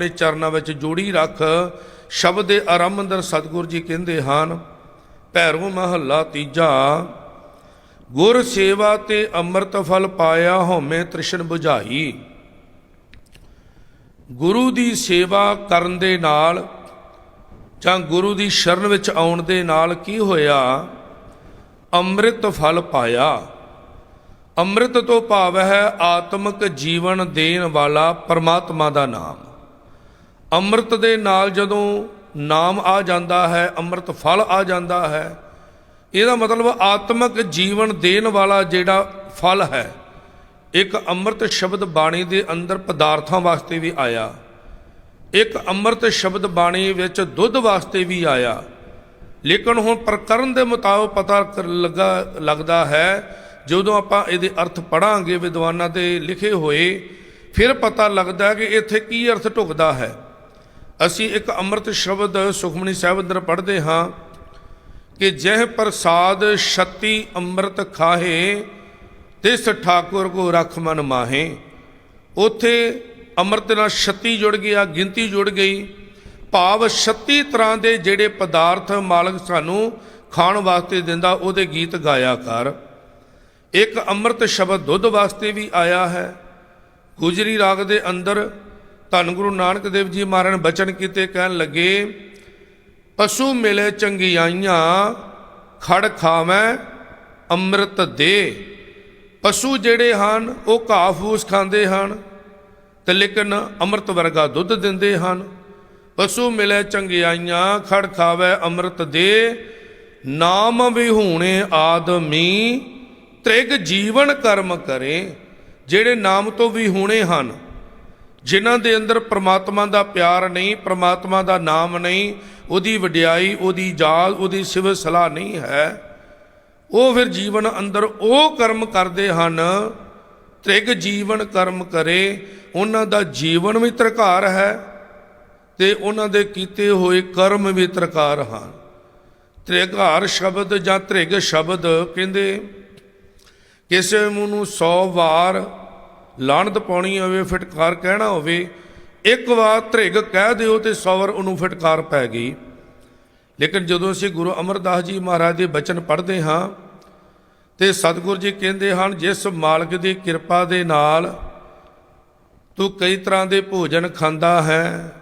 ਆਪਣੇ ਚਰਨਾਂ ਵਿੱਚ ਜੋੜੀ ਰੱਖ। ਸ਼ਬਦ ਦੇ ਆਰੰਭ ਅੰਦਰ ਸਤਿਗੁਰੂ ਜੀ ਕਹਿੰਦੇ ਹਨ ਭੈਰਵ ਮਹੱਲਾ ਤੀਜਾ, ਗੁਰ ਸੇਵਾ ਤੇ ਅੰਮ੍ਰਿਤ ਫਲ ਪਾਇਆ ਹਉਮੈ ਤ੍ਰਿਸ਼ਨ 부ਝਾਈ ਗੁਰੂ ਦੀ ਸੇਵਾ ਕਰਨ ਦੇ ਨਾਲ ਜਾਂ ਗੁਰੂ ਦੀ ਸ਼ਰਨ ਵਿੱਚ ਆਉਣ ਦੇ ਨਾਲ ਕੀ ਹੋਇਆ? ਅੰਮ੍ਰਿਤ ਫਲ ਪਾਇਆ। ਅੰਮ੍ਰਿਤ ਤੋਂ ਭਾਵ ਹੈ ਆਤਮਿਕ ਜੀਵਨ ਦੇਣ ਵਾਲਾ ਪਰਮਾਤਮਾ ਦਾ ਨਾਮ। ਅੰਮ੍ਰਿਤ ਦੇ ਨਾਲ ਜਦੋਂ ਨਾਮ ਆ ਜਾਂਦਾ ਹੈ, ਅੰਮ੍ਰਿਤ ਫਲ ਆ ਜਾਂਦਾ ਹੈ, ਇਹਦਾ ਮਤਲਬ ਆਤਮਿਕ ਜੀਵਨ ਦੇਣ ਵਾਲਾ ਜਿਹੜਾ ਫਲ ਹੈ, ਇੱਕ ਅੰਮ੍ਰਿਤ ਸ਼ਬਦ ਬਾਣੀ ਦੇ ਅੰਦਰ ਪਦਾਰਥਾਂ ਵਾਸਤੇ ਵੀ ਆਇਆ, ਇੱਕ ਅੰਮ੍ਰਿਤ ਸ਼ਬਦ ਬਾਣੀ ਵਿੱਚ ਦੁੱਧ ਵਾਸਤੇ ਵੀ ਆਇਆ, ਲੇਕਿਨ ਹੁਣ ਪ੍ਰਕਰਨ ਦੇ ਮੁਤਾਬਕ ਪਤਾ ਲੱਗਾ, ਲੱਗਦਾ ਹੈ, ਜਦੋਂ ਆਪਾਂ ਇਹਦੇ ਅਰਥ ਪੜਾਂਗੇ, ਵਿਦਵਾਨਾਂ ਦੇ ਲਿਖੇ ਹੋਏ, ਫਿਰ ਪਤਾ ਲੱਗਦਾ ਕਿ ਇੱਥੇ ਕੀ ਅਰਥ ਢੁਕਦਾ ਹੈ। ਅਸੀਂ ਇੱਕ ਅੰਮ੍ਰਿਤ ਸ਼ਬਦ ਸੁਖਮਨੀ ਸਾਹਿਬ ਅੰਦਰ ਪੜ੍ਹਦੇ ਹਾਂ ਕਿ ਜਹ ਪ੍ਰਸਾਦ ਛਤੀ ਅੰਮ੍ਰਿਤ ਖਾਹੇ, ਤਿਸ ਠਾਕੁਰ ਕੋ ਰਖ ਮਨ ਮਾਹੇ। ਉਥੇ ਅੰਮ੍ਰਿਤ ਨਾਲ ਛਤੀ ਜੁੜ ਗਿਆ ਗਿਣਤੀ ਜੁੜ ਗਈ। ਭਾਵ 36 ਤਰ੍ਹਾਂ ਦੇ ਜਿਹੜੇ ਪਦਾਰਥ ਮਾਲਕ ਸਾਨੂੰ ਖਾਣ ਵਾਸਤੇ ਦਿੰਦਾ, ਉਹਦੇ ਗੀਤ ਗਾਇਆ ਕਰ। ਇੱਕ ਅੰਮ੍ਰਿਤ ਸ਼ਬਦ ਦੁੱਧ ਵਾਸਤੇ ਵੀ ਆਇਆ ਹੈ। ਗੁਜਰੀ ਰਾਗ ਦੇ ਅੰਦਰ ਧੰਨ ਗੁਰੂ ਨਾਨਕ ਦੇਵ ਜੀ ਮਹਾਰਾਜ ਨੇ ਬਚਨ ਕੀਤੇ, ਕਹਿਣ ਲੱਗੇ, ਪਸ਼ੂ ਮਿਲੇ ਚੰਗਿਆਈਆਂ, ਖੜ ਖਾਵੇਂ ਅੰਮ੍ਰਿਤ ਦੇ। ਪਸ਼ੂ ਜਿਹੜੇ ਹਨ, ਉਹ ਘਾਹ ਫੂਸ ਖਾਂਦੇ ਹਨ ਤੇ ਲੇਕਿਨ ਅੰਮ੍ਰਿਤ ਵਰਗਾ ਦੁੱਧ ਦਿੰਦੇ ਹਨ। ਪਸ਼ੂ ਮਿਲੇ ਚੰਗਿਆਈਆਂ, ਖੜ ਖਾਵੇ ਅੰਮ੍ਰਿਤ ਦੇ। ਨਾਮ ਵਿਹੂਣੇ ਆਦਮੀ ਤ੍ਰਿਗ ਜੀਵਨ ਕਰਮ ਕਰੇ, ਜਿਹੜੇ ਨਾਮ ਤੋਂ ਵੀ ਹੋਣੇ ਹਨ ਜਿਨ੍ਹਾਂ ਦੇ ਅੰਦਰ ਪ੍ਰਮਾਤਮਾ ਦਾ ਪਿਆਰ ਨਹੀਂ, ਪ੍ਰਮਾਤਮਾ ਦਾ ਨਾਮ ਨਹੀਂ, ਉਹਦੀ ਵਡਿਆਈ, ਉਹਦੀ ਜਾਲ, ਉਹਦੀ ਸਿਵ ਸਲਾਹ ਨਹੀਂ ਹੈ। ਉਹ ਫਿਰ ਜੀਵਨ ਅੰਦਰ ਉਹ ਕਰਮ ਕਰਦੇ ਹਨ, ਤ੍ਰਿਗ ਜੀਵਨ ਕਰਮ ਕਰੇ, ਉਹਨਾਂ ਦਾ ਜੀਵਨ ਵੀ ਤਰਕਾਰ ਹੈ ਤੇ ਉਹਨਾਂ ਦੇ ਕੀਤੇ ਹੋਏ ਕਰਮ ਵੀ ਤਰਕਾਰ ਹਨ। ਤ੍ਰਿਘਾਰ ਸ਼ਬਦ ਜਾਂ ਤ੍ਰਿਗ ਸ਼ਬਦ ਕਹਿੰਦੇ, ਕਿਸੇ ਨੂੰ 100 ਵਾਰ ਲਾਣਤ ਪਾਉਣੀ ਹੋਵੇ, ਫਟਕਾਰ ਕਹਿਣਾ ਹੋਵੇ, ਇੱਕ ਵਾਰ ਤ੍ਰਿਗ ਕਹਿ ਦਿਓ ਤੇ 100 ਉਹਨੂੰ ਫਟਕਾਰ ਪੈ ਗਈ। ਲੇਕਿਨ ਜਦੋਂ ਅਸੀਂ ਗੁਰੂ ਅਮਰਦਾਸ ਜੀ ਮਹਾਰਾਜ ਦੇ ਬਚਨ ਪੜ੍ਹਦੇ ਹਾਂ ਤੇ ਸਤਿਗੁਰੂ ਜੀ ਕਹਿੰਦੇ ਹਨ, ਜਿਸ ਮਾਲਕ ਦੀ ਕਿਰਪਾ ਦੇ ਨਾਲ ਤੂੰ ਕਈ ਤਰ੍ਹਾਂ ਦੇ ਭੋਜਨ ਖਾਂਦਾ ਹੈ,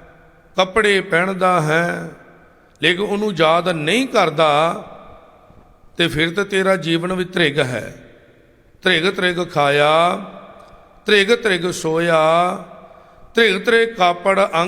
ਕੱਪੜੇ ਪਹਿਨਦਾ ਹੈ, ਲੇਕਿਨ ਉਹਨੂੰ ਯਾਦ ਨਹੀਂ ਕਰਦਾ, ਤੇ ਫਿਰ ਤਾਂ ਤੇਰਾ ਜੀਵਨ ਵੀ ਧ੍ਰਿਗ ਹੈ। ਧ੍ਰਿਗ ਧ੍ਰਿਗ ਖਾਇਆ ਤ੍ਰਿਗ ਤ੍ਰਿਗ ਸੋਇਆ ਤ੍ਰਿਗ ਤ੍ਰਿਗ ਕਾਪੜ ਅੰਗ